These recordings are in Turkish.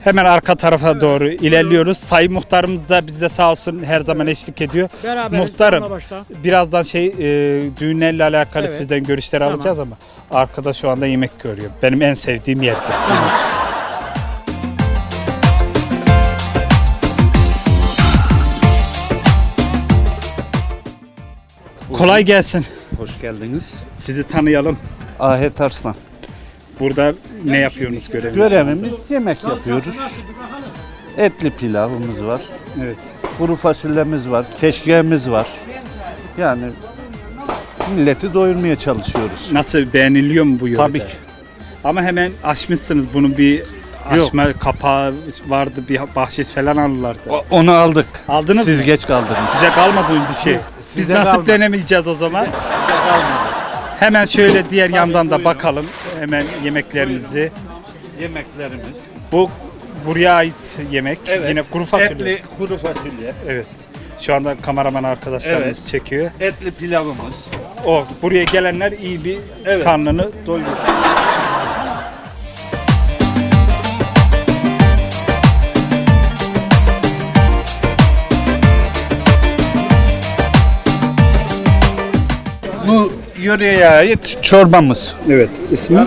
Hemen arka tarafa doğru ilerliyoruz. Sayın muhtarımız da bizde sağ olsun her zaman eşlik ediyor. Beraber Muhtarım. Birazdan şey e, düğünlerle alakalı Evet. sizden görüşler Tamam. alacağız ama arkada şu anda yemek görüyor. Benim en sevdiğim yerde. Kolay gelsin. Hoş geldiniz. Sizi tanıyalım. Ahet Arslan. Burada ne yapıyorsunuz göreviniz? Görevimiz yemek yapıyoruz. Etli pilavımız var. Evet. Kuru fasulyemiz var. Keşkeğimiz var. Yani milleti doyurmaya çalışıyoruz. Nasıl beğeniliyor mu bu yolda? Tabii ki. Ama hemen açmışsınız bunun bir açma kapağı vardı bir bahşiş falan alırlardı. O- Onu aldık. Aldınız Siz mı? geç kaldınız. Size kalmadı mı bir şey? Biz size nasiplenemeyeceğiz o zaman. Hemen şöyle diğer yandan da bakalım. Hemen yemeklerimizi. Yemeklerimiz. Bu buraya ait yemek. Evet. Yine kuru fasulye. Etli kuru fasulye. Evet. Şu anda kameraman arkadaşlarımız Evet. çekiyor. Etli pilavımız. O buraya gelenler iyi bir Evet. karnını doyuruyor. Bu yöreye ait çorbamız. Evet. İsmi?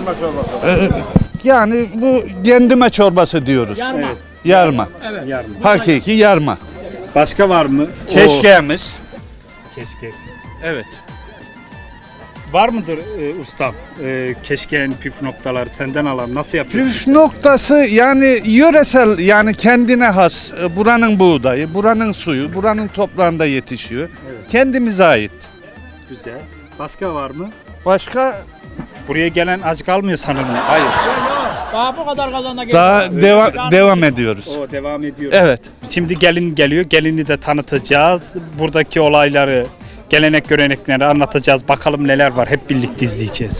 Yani bu kendime çorbası diyoruz. Yarma. Evet. Yarma. Hakiki yarma. Başka var mı? Keşkeğimiz. O, keşke. Evet. Var mıdır e, ustam? E, keşkeğin püf noktaları senden alan nasıl yapıyorsun? Püf noktası yani yöresel yani kendine has e, buranın buğdayı, buranın suyu, buranın toprağında yetişiyor. Evet. Kendimize ait. Güzel. Başka var mı? Başka Buraya gelen aç kalmıyor sanırım. hayır. Daha bu kadar kazanda Daha geliyor. devam devam ediyoruz. O devam ediyor. Evet. Şimdi gelin geliyor. Gelini de tanıtacağız. Buradaki olayları, gelenek görenekleri anlatacağız. Bakalım neler var. Hep birlikte izleyeceğiz.